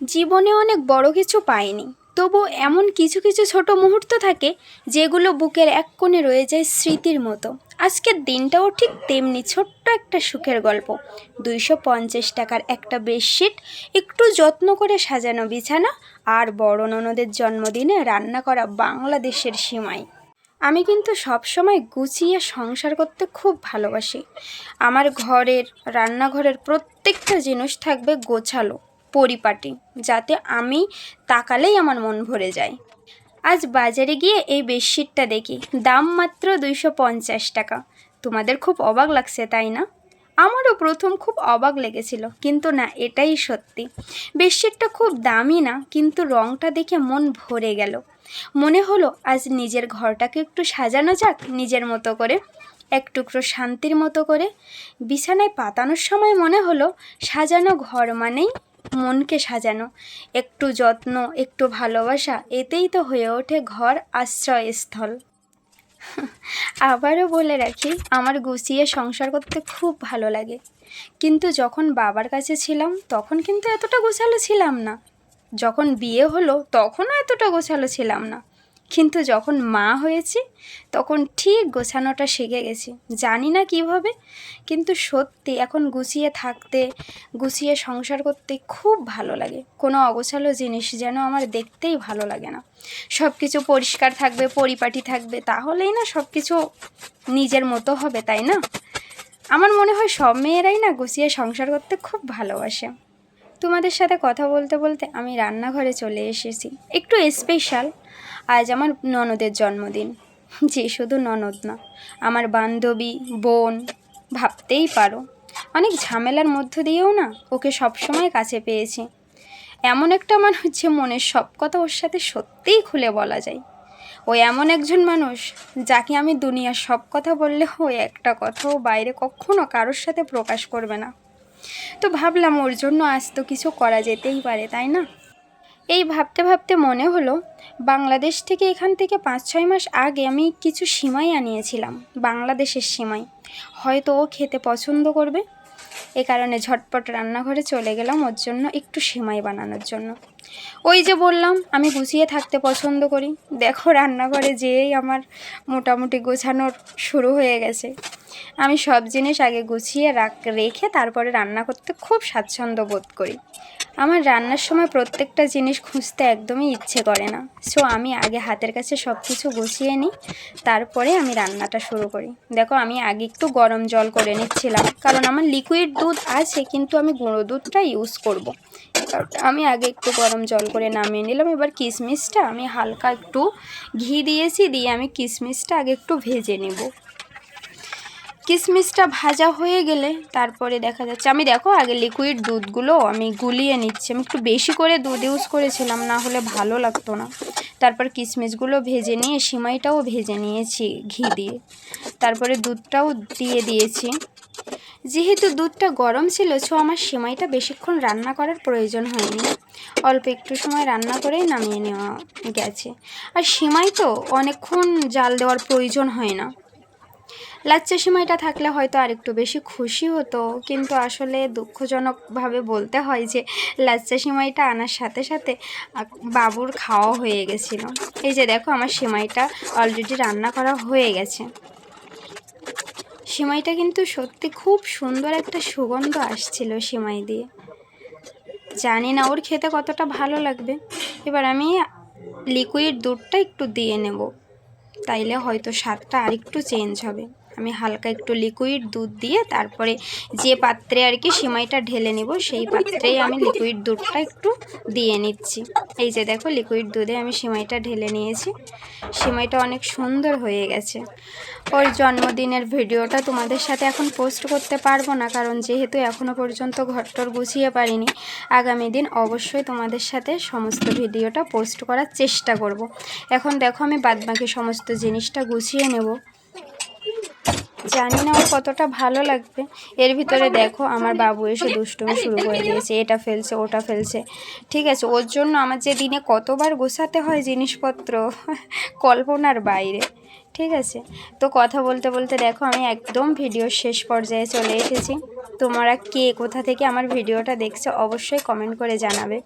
জীবনে অনেক বড় কিছু পাইনি। তবু এমন কিছু কিছু ছোট মুহূর্ত থাকে, যেগুলো বুকের এক কোণে রয়ে যায় স্মৃতির মতো। আজকের দিনটাও ঠিক তেমনি ছোট্ট একটা সুখের গল্প। দুইশো পঞ্চাশ টাকার একটা বেডশিট, একটু যত্ন করে সাজানো বিছানা আর বড় ননদের জন্মদিনে রান্না করা বাংলাদেশের সীমায় আমি কিন্তু সবসময় গুছিয়ে সংসার করতে খুব ভালোবাসি। আমার ঘরের, রান্নাঘরের প্রত্যেকটা জিনিস থাকবে গোছালো। পরিপাটি, যাতে আমি তাকালেই আমার মন ভরে যায়। আজ বাজারে গিয়ে এই বেডশিটটা দেখি। দাম মাত্র দুইশো পঞ্চাশ টাকা। তোমাদের খুব অবাক লাগছে, তাই না? আমারও প্রথম খুব অবাক লেগেছিল, কিন্তু না, এটাই সত্যি। বেডশিটটা খুব দামি না, কিন্তু রংটা দেখে মন ভরে গেল। মনে হলো, আজ নিজের ঘরটাকে একটু সাজানো যাক, নিজের মতো করে, এক টুকরো শান্তির মতো করে। বিছানায় পাতানোর সময় মনে হলো, সাজানো ঘর মানেই মনকে সাজানো, একটু যত্ন, একটু ভালোবাসা, এতেই তো হয়ে ওঠে ঘর আশ্রয়স্থল। আবারও বলে রাখি, আমার গুছিয়ে সংসার করতে খুব ভালো লাগে। কিন্তু যখন বাবার কাছে ছিলাম, তখন কিন্তু এতটা গোছালো ছিলাম না। যখন বিয়ে হলো, তখনও এতটা গোছালো ছিলাম না। কিন্তু যখন মা হয়েছি, তখন ঠিক গোছানোটা শিখে গেছি। জানি না কীভাবে, কিন্তু সত্যি এখন গুছিয়ে থাকতে, গুছিয়ে সংসার করতে খুব ভালো লাগে। কোনো অগোছালো জিনিস যেন আমার দেখতেই ভালো লাগে না। সব কিছু পরিষ্কার থাকবে, পরিপাটি থাকবে, তাহলেই না সব কিছু নিজের মতো হবে, তাই না? আমার মনে হয় সব মেয়েরাই না গুছিয়ে সংসার করতে খুব ভালোবাসে। তোমাদের সাথে কথা বলতে বলতে আমি রান্নাঘরে চলে এসেছি। একটু স্পেশাল আজ আমার ননদের জন্মদিন। যে শুধু ননদ না, আমার বান্ধবী, বোন, ভাবতেই পারো। অনেক ঝামেলার মধ্য দিয়েও না ওকে সবসময় কাছে পেয়েছি। এমন একটা মানুষ যে মনের সব কথা ওর সাথে সত্যিই খুলে বলা যায়। ও এমন একজন মানুষ যাকে আমি দুনিয়ার সব কথা বললে ও একটা কথাও বাইরে কখনো কারোর সাথে প্রকাশ করবে না। তো ভাবলাম ওর জন্য আজ তো কিছু করা যেতেই পারে, তাই না? এই ভাবতে ভাবতে মনে হলো, বাংলাদেশ থেকে এখান থেকে পাঁচ ছয় মাস আগে আমি কিছু সিমাই আনিয়েছিলাম, বাংলাদেশের সিমাই। হয়তো ও খেতে পছন্দ করবে। এ কারণে ঝটপট রান্নাঘরে চলে গেলাম ওর জন্য একটু সেমাই বানানোর জন্য। ওই যে বললাম, আমি গুছিয়ে থাকতে পছন্দ করি। দেখো রান্নাঘরে যেয়েই আমার মোটামুটি গোছানোর শুরু হয়ে গেছে। আমি সব জিনিস আগে গুছিয়ে রাখ, রেখে তারপরে রান্না করতে খুব স্বাচ্ছন্দ্য বোধ করি। আমার রান্নার সময় প্রত্যেকটা জিনিস খুঁজতে একদমই ইচ্ছে করে না। সো আমি আগে হাতের কাছে সব কিছু গুছিয়ে নিই, তারপরে আমি রান্নাটা শুরু করি। দেখো, আমি আগে একটু গরম জল করে নিচ্ছিলাম, কারণ আমার লিকুইড দুধ আছে, কিন্তু আমি গুঁড়ো দুধটা ইউজ করব। আমি আগে একটু গরম জল করে নামিয়ে নিলাম, এবার কিশমিশটা আমি হালকা একটু ঘি দিয়েছি, দিয়ে আমি কিশমিশটা আগে একটু ভেজে নেব। কিশমিশটা ভাজা হয়ে গেলে তারপরে দেখা যাচ্ছে, আমি দেখো আগে লিকুইড দুধগুলো আমি গুলিয়ে নিচ্ছি। আমি একটু বেশি করে দুধ ইউজ করেছিলাম, না হলে ভালো লাগতো না। তারপর কিশমিশগুলো ভেজে নিয়ে, সিমাইটাও ভেজে নিয়েছি ঘি দিয়ে। তারপরে দুধটাও দিয়ে দিয়েছি। যেহেতু দুধটা গরম ছিল সো আমার সিমাইটা বেশিক্ষণ রান্না করার প্রয়োজন হয়নি। অল্প একটু সময় রান্না করেই নামিয়ে নেওয়া গেছে। আর সিমাই তো অনেকক্ষণ জাল দেওয়ার প্রয়োজন হয় না। লাচ্চা সিমাইটা থাকলে হয়তো আর একটু বেশি খুশি হতো। কিন্তু আসলে দুঃখজনকভাবে বলতে হয় যে, লাচ্চা সিমাইটা আনার সাথে সাথে বাবুর খাওয়া হয়ে গেছিল। এই যে দেখো আমার সিমাইটা অলরেডি রান্না করা হয়ে গেছে। সিমাইটা কিন্তু সত্যি খুব সুন্দর একটা সুগন্ধ আসছিল সিমাই দিয়ে। জানি না ওর খেতে কতটা ভালো লাগবে। এবার আমি লিকুইড দুধটা একটু দিয়ে নেব। তাইলে হয়তো স্বাদটা আরেকটু চেঞ্জ হবে। আমি হালকা একটু লিকুইড দুধ দিয়ে তারপরে যে পাত্রে আর কি সিমাইটা ঢেলে নিব, সেই পাত্রেই আমি লিকুইড দুধটা একটু দিয়ে নিচ্ছি। এই যে দেখো লিকুইড দুধে আমি সিমাইটা ঢেলে নিয়েছি। সিমাইটা অনেক সুন্দর হয়ে গেছে। ওর জন্মদিনের ভিডিওটা তোমাদের সাথে এখন পোস্ট করতে পারব না, কারণ যেহেতু এখনও পর্যন্ত ঘরটর গুছিয়ে পারিনি, আগামী দিন অবশ্যই তোমাদের সাথে সমস্ত ভিডিওটা পোস্ট করার চেষ্টা করব। এখন দেখো আমি বাদবাকি সমস্ত জিনিসটা গুছিয়ে নেব। জানি না ওর কতটা ভালো লাগবে। এর ভিতরে দেখো আমার বাবু এসে দুষ্টুমি শুরু করে দিয়েছে। এটা ফেলছে, ওটা ফেলছে। ঠিক আছে, ওর জন্য আমার যে দিনে কতবার গোছাতে হয় জিনিসপত্র, কল্পনার বাইরে। ঠিক আছে, তো কথা বলতে বলতে দেখো আমি একদম ভিডিওর শেষ পর্যায়ে চলে এসেছি। তোমরা কে কোথা থেকে আমার ভিডিওটা দেখছ অবশ্যই কমেন্ট করে জানাবে।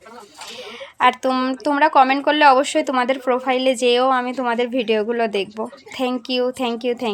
আর তোম, তোমরা কমেন্ট করলে অবশ্যই তোমাদের প্রোফাইলে যেয়েও আমি তোমাদের ভিডিওগুলো দেখব। Thank you thank you thank